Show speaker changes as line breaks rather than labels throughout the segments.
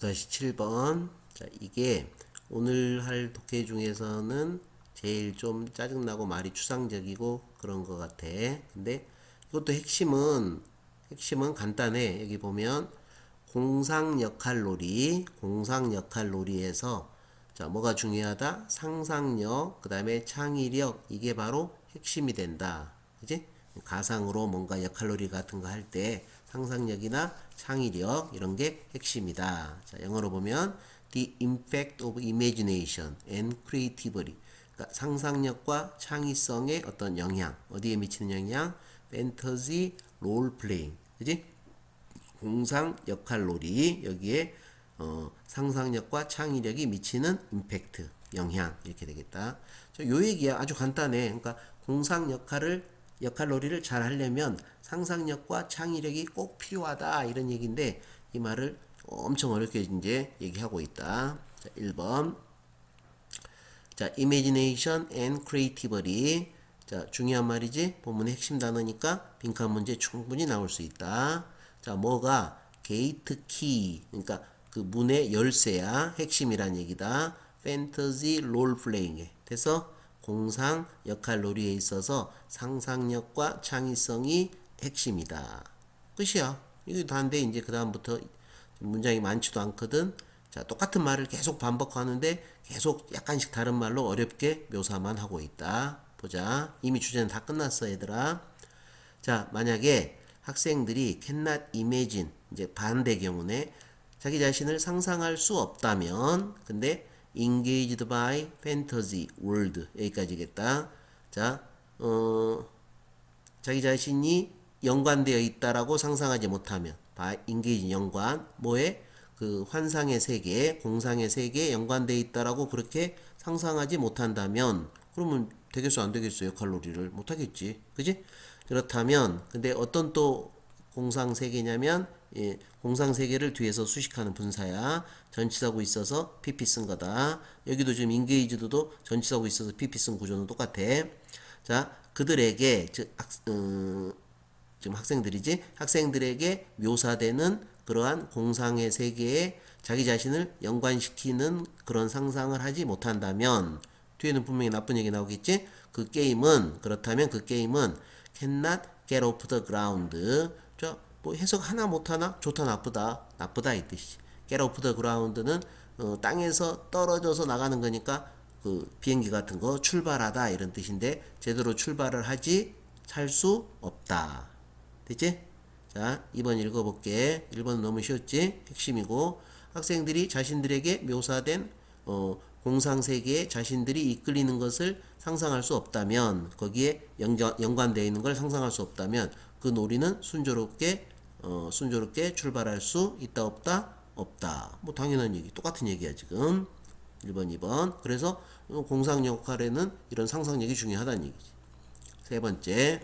9-7번. 자, 이게 오늘 할 독해 중에서는 제일 좀 짜증나고 말이 추상적이고 그런 것 같아. 근데 이것도 핵심은, 핵심은 간단해. 여기 보면 공상 역할 놀이, 공상 역할 놀이에서 자, 뭐가 중요하다? 상상력, 그 다음에 창의력, 이게 바로 핵심이 된다. 그지? 가상으로 뭔가 역할 놀이 같은 거 할 때 상상력이나 창의력 이런 게 핵심이다. 자, 영어로 보면 the impact of imagination and creativity. 그러니까 상상력과 창의성의 어떤 영향, 어디에 미치는 영향? fantasy role playing. 그지? 공상 역할놀이 여기에 어, 상상력과 창의력이 미치는 임팩트, 영향 이렇게 되겠다. 요 얘기야 아주 간단해. 그러니까 공상 역할을 역할 놀이를 잘 하려면 상상력과 창의력이 꼭 필요하다 이런 얘기인데 이 말을 엄청 어렵게 이제 얘기하고 있다. 자, 1번. 자, imagination and creativity. 자, 중요한 말이지. 본문의 핵심 단어니까 빈칸 문제 충분히 나올 수 있다. 자, 뭐가 게이트 키. 그러니까 그 문의 열쇠야. 핵심이란 얘기다. 판타지 롤 플레잉에. 돼서 공상 역할 놀이에 있어서 상상력과 창의성이 핵심이다. 끝이야. 이게 다인데 이제 그 다음부터 문장이 많지도 않거든. 자, 똑같은 말을 계속 반복하는데 계속 약간씩 다른 말로 어렵게 묘사만 하고 있다. 보자. 이미 주제는 다 끝났어, 얘들아. 자, 만약에 학생들이 cannot imagine 이제 반대 경우네. 자기 자신을 상상할 수 없다면 근데 engaged by fantasy world 여기까지겠다. 자, 어, 자기 자신이 연관되어 있다라고 상상하지 못하면 by engage 연관 뭐에 그 환상의 세계, 공상의 세계에 연관되어 있다라고 그렇게 상상하지 못한다면 그러면 되겠어 안 되겠어요? 칼로리를 못 하겠지. 그지? 그렇다면 근데 어떤 또 공상 세계냐면 예, 공상 세계를 뒤에서 수식하는 분사야. 전치사고 있어서 pp 쓴 거다. 여기도 지금 인게이지드도 전치사고 있어서 pp 쓴 구조는 똑같아. 자, 그들에게 즉 학, 음, 지금 학생들이지 학생들에게 묘사되는 그러한 공상의 세계에 자기 자신을 연관시키는 그런 상상을 하지 못한다면 뒤에는 분명히 나쁜 얘기 나오겠지 그 게임은 그렇다면 그 게임은 cannot get off the ground 뭐 해석 하나 못하나? 좋다 나쁘다. 나쁘다 이 뜻이. Get off the ground는 어, 땅에서 떨어져서 나가는 거니까 그 비행기 같은 거 출발하다 이런 뜻인데 제대로 출발을 하지 살 수 없다. 됐지? 자 2번 읽어볼게. 1번은 너무 쉬웠지? 핵심이고. 학생들이 자신들에게 묘사된 어, 공상세계에 자신들이 이끌리는 것을 상상할 수 없다면 거기에 연관, 연관되어 있는 걸 상상할 수 없다면 그 놀이는 순조롭게 어, 순조롭게 출발할 수 있다 없다? 없다. 뭐 당연한 얘기 똑같은 얘기야 지금. 1번 2번. 그래서 공상 역할에는 이런 상상력이 중요하다는 얘기지. 세 번째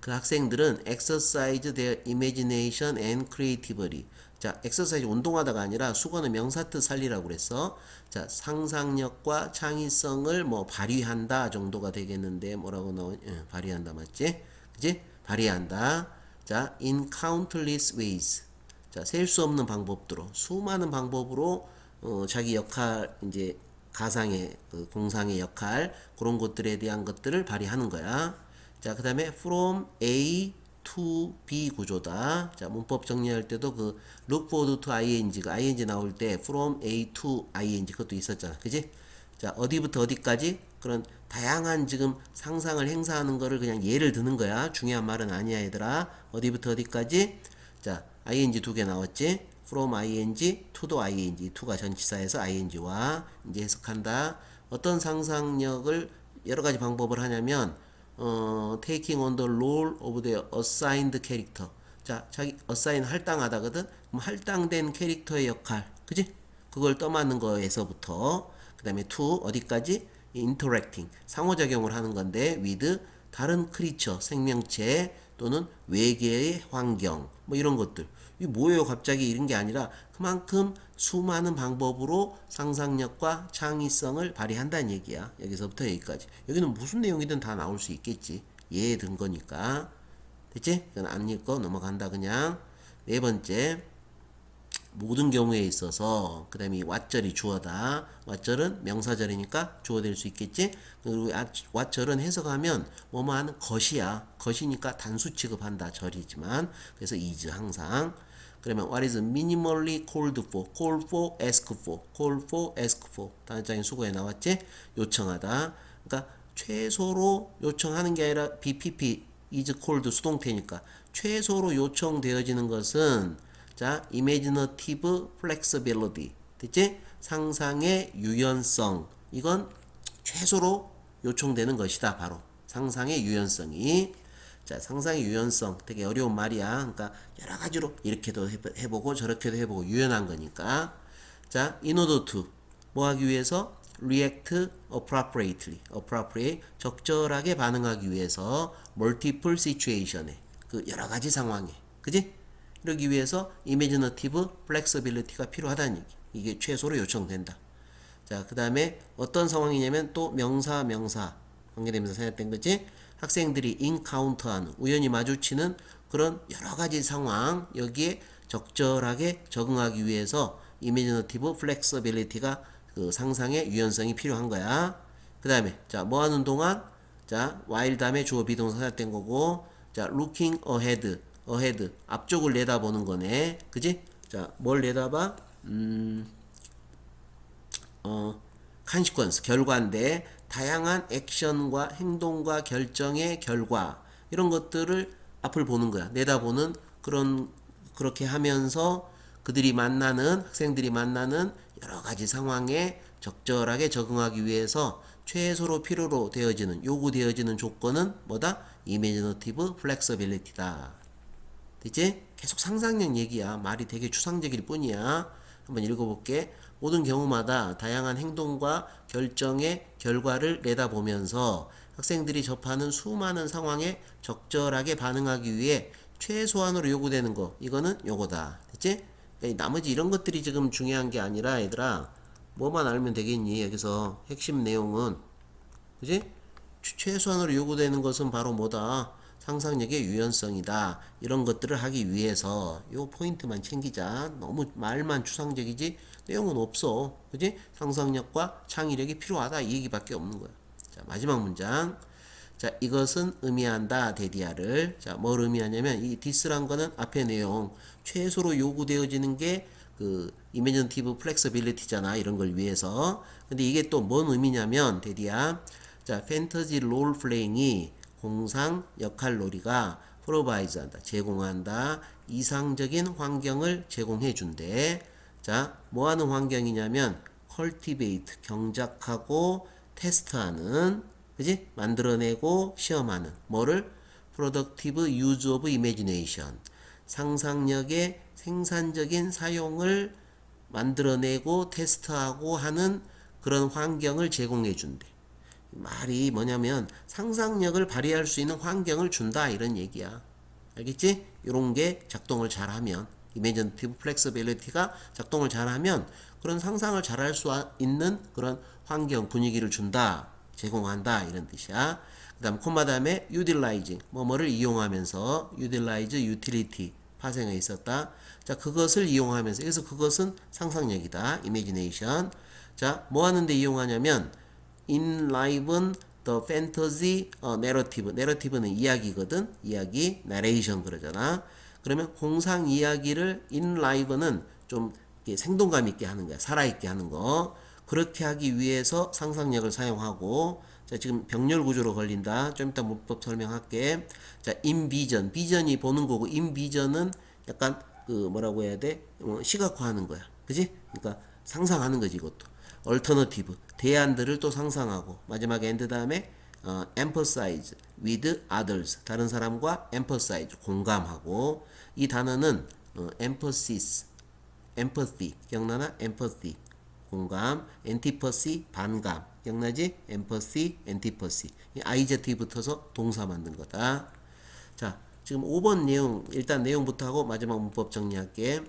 그 학생들은 exercise their imagination and creativity 자, 엑서사이즈 운동하다가 아니라 수거는 명사 뜻 살리라고 그랬어. 자, 상상력과 창의성을 뭐 발휘한다 정도가 되겠는데 뭐라고 나오니? 예, 발휘한다 맞지? 그지? 발휘한다. 자, in countless ways. 자, 셀 수 없는 방법들로 수많은 방법으로 어, 자기 역할 이제 가상의 그 공상의 역할 그런 것들에 대한 것들을 발휘하는 거야. 자, 그 다음에 from A to B 구조다. 자, 문법 정리할 때도 그 look forward to ing가 ing 나올 때 from A to ing 그것도 있었잖아. 그지? 자, 어디부터 어디까지? 그런 다양한 지금 상상을 행사하는 거를 그냥 예를 드는 거야. 중요한 말은 아니야, 얘들아. 어디부터 어디까지? 자, ing 두 개 나왔지? from ing to the ing. to가 전치사에서 ing와 이제 해석한다. 어떤 상상력을 여러 가지 방법을 하냐면 어, taking on the role of the assigned character. 자, 자기 assign 할당하다거든. 그럼 할당된 캐릭터의 역할, 그지? 그걸 떠맡는 거에서부터 그다음에 to 어디까지? interacting 상호작용을 하는 건데 with 다른 크리처 생명체 또는 외계의 환경 뭐 이런 것들. 이 뭐예요? 갑자기 이런 게 아니라 그만큼 수많은 방법으로 상상력과 창의성을 발휘한다는 얘기야. 여기서부터 여기까지. 여기는 무슨 내용이든 다 나올 수 있겠지. 예에 든 거니까. 됐지? 그건 안 읽고 넘어간다 그냥. 네 번째 모든 경우에 있어서 그 다음에 왓절이 주어다. 왓절은 명사절이니까 주어 될 수 있겠지? 그리고 아- 왓절은 해석하면 뭐뭐 하는 것이야. 것이니까 단수 취급한다. 절이지만. 그래서 is 항상. 그러면 what is minimally called for? call for ask for. call for ask for. 단장인 수고에 나왔지? 요청하다. 그러니까 최소로 요청하는 게 아니라 BPP is called 수동태니까. 최소로 요청되어지는 것은 자 imaginative flexibility. 됐지? 상상의 유연성. 이건 최소로 요청되는 것이다 바로. 상상의 유연성이. 자 상상의 유연성. 되게 어려운 말이야. 그러니까 여러 가지로 이렇게도 해보- 해보고 저렇게도 해보고 유연한 거니까. 자 in order to. 뭐 하기 위해서? react appropriately. appropriate 적절하게 반응하기 위해서 multiple situation에. 그 여러 가지 상황에. 그지 이러기 위해서 imaginative flexibility가 필요하다는 얘기. 이게 최소로 요청된다. 자, 그 다음에 어떤 상황이냐면 또 명사, 명사. 관계되면서 생각된 거지. 학생들이 인카운터하는 우연히 마주치는 그런 여러 가지 상황 여기에 적절하게 적응하기 위해서 imaginative flexibility가 그 상상의 유연성이 필요한 거야. 그 다음에 자, 뭐 하는 동안? 자, while 다음에 주어 비동사 생각된 거고. 자, looking ahead, ahead 앞쪽을 내다보는 거네. 그지? 자, 뭘 내다봐? 음, 어, 컨시퀀스 결과인데 다양한 액션과 행동과 결정의 결과 이런 것들을 앞을 보는 거야. 내다보는 그런 그렇게 하면서 그들이 만나는 학생들이 만나는 여러 가지 상황에 적절하게 적응하기 위해서 최소로 필요로 되어지는 요구되어지는 조건은 뭐다? imaginative flexibility다. 됐지? 계속 상상력 얘기야. 말이 되게 추상적일 뿐이야. 한번 읽어볼게. 모든 경우마다 다양한 행동과 결정의 결과를 내다보면서 학생들이 접하는 수많은 상황에 적절하게 반응하기 위해 최소한으로 요구되는 거. 이거는 요거다. 됐지? 그러니까 나머지 이런 것들이 지금 중요한 게 아니라 얘들아. 뭐만 알면 되겠니? 여기서 핵심 내용은. 그지? 최- 최소한으로 요구되는 것은 바로 뭐다? 상상력의 유연성이다. 이런 것들을 하기 위해서 요 포인트만 챙기자. 너무 말만 추상적이지 내용은 없어. 그지? 상상력과 창의력이 필요하다. 이 얘기밖에 없는 거야. 자, 마지막 문장. 자, 이것은 의미한다. 데디아를. 자, 뭘 의미하냐면 이 디스란 거는 앞의 내용 최소로 요구되어지는 게그 imaginative flexibility잖아. 이런 걸 위해서. 근데 이게 또 뭔 의미냐면 데디아 자, 판타지 롤 플레잉이 공상 역할 놀이가 프로바이즈 한다. 제공한다. 이상적인 환경을 제공해 준대. 자, 뭐 하는 환경이냐면 cultivate 경작하고 테스트하는 그지? 만들어내고 시험하는 뭐를 productive use of imagination 상상력의 생산적인 사용을 만들어내고 테스트하고 하는 그런 환경을 제공해 준대. 말이 뭐냐면 상상력을 발휘할 수 있는 환경을 준다 이런 얘기야. 알겠지? 이런 게 작동을 잘하면 imaginative flexibility가 작동을 잘하면 그런 상상을 잘할 수 있는 그런 환경 분위기를 준다 제공한다 이런 뜻이야. 그 다음 콤마 다음에 utilize 뭐뭐를 이용하면서 utilize utility 파생에 있었다. 자 그것을 이용하면서 그래서 그것은 상상력이다 imagination. 자 뭐 하는데 이용하냐면 enliven the fantasy 어, narrative. narrative는 이야기거든. 이야기, narration 그러잖아. 그러면 공상 이야기를 enliven은 좀 이렇게 생동감 있게 하는 거야. 살아있게 하는 거. 그렇게 하기 위해서 상상력을 사용하고 자 지금 병렬 구조로 걸린다. 좀 이따 문법 설명할게. 자 인비전, 비전이 보는 거고 인비전은 약간 그 뭐라고 해야 돼? 어, 시각화하는 거야. 그지? 그러니까 상상하는 거지 이것도. 얼터너티브 대안들을 또 상상하고 마지막에 엔드 다음에 어, emphasize with others. 다른 사람과 emphasize 공감하고. 이 단어는 어, emphasis empathy. 기억나나? empathy 공감. antipathy 반감. 기억나지? empathy antipathy 이 IZT 붙어서 동사 만든 거다. 자 지금 5번 내용 일단 내용부터 하고 마지막 문법 정리할게.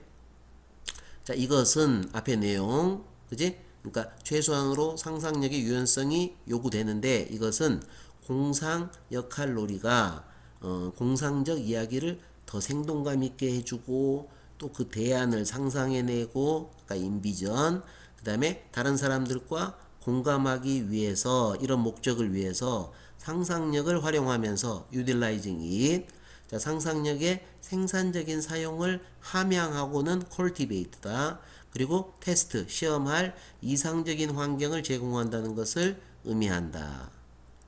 자 이것은 앞에 내용 그지 그러니까 최소한으로 상상력의 유연성이 요구되는데 이것은 공상 역할 놀이가 어, 공상적 이야기를 더 생동감 있게 해주고 또 그 대안을 상상해내고 그러니까 인비전 그 다음에 다른 사람들과 공감하기 위해서 이런 목적을 위해서 상상력을 활용하면서 utilizing it 자, 상상력의 생산적인 사용을 함양하고는 cultivate다. 그리고 테스트, 시험할 이상적인 환경을 제공한다는 것을 의미한다.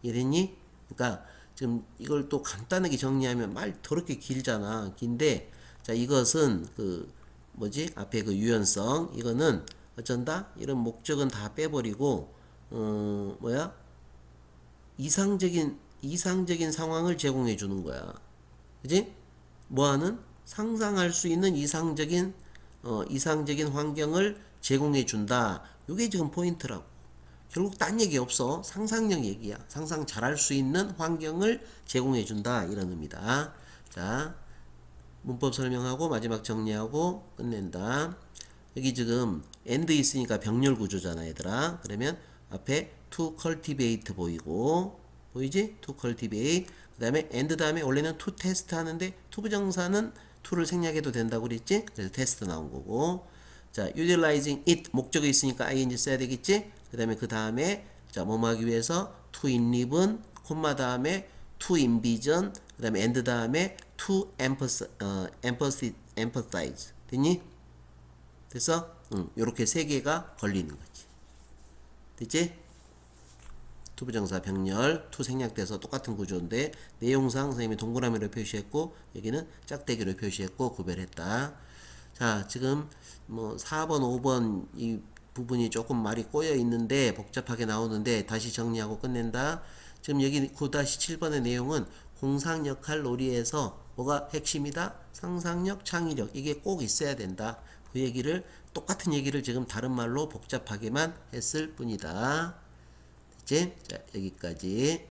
이랬니? 그러니까 지금 이걸 또 간단하게 정리하면 말 더럽게 길잖아. 긴데 자 이것은 그 뭐지 앞에 그 유연성 이거는 어쩐다 이런 목적은 다 빼버리고 어 뭐야 이상적인 이상적인 상황을 제공해 주는 거야. 그지? 뭐하는 상상할 수 있는 이상적인 어, 이상적인 환경을 제공해 준다. 이게 지금 포인트라고. 결국 딴 얘기 없어. 상상력 얘기야. 상상 잘할 수 있는 환경을 제공해 준다. 이런 의미다. 자, 문법 설명하고 마지막 정리하고 끝낸다. 여기 지금 and 있으니까 병렬 구조잖아, 얘들아. 그러면 앞에 to cultivate 보이고 보이지? to cultivate. 그다음에 and 다음에 원래는 to test 하는데 to 부정사는 to를 생략해도 된다고 그랬지? 그래서 테스트 나온 거고. 자, utilizing it 목적이 있으니까 ing 써야 되겠지? 그 다음에 그 다음에 자, 뭐뭐 하기 위해서 to inlive은 콤마 다음에 to envision 그 다음에 and 다음에 to empathize, 어, empathize. 됐니? 됐어? 응, 요렇게 세 개가 걸리는 거지. 됐지? 투부정사 병렬, 투 생략돼서 똑같은 구조인데 내용상 선생님이 동그라미로 표시했고 여기는 짝대기로 표시했고 구별했다. 자, 지금 뭐 4번, 5번 이 부분이 조금 말이 꼬여 있는데 복잡하게 나오는데 다시 정리하고 끝낸다. 지금 여기 9-7번의 내용은 공상 역할 놀이에서 뭐가 핵심이다? 상상력, 창의력 이게 꼭 있어야 된다. 그 얘기를 똑같은 얘기를 지금 다른 말로 복잡하게만 했을 뿐이다. 됐지? 자, 여기까지.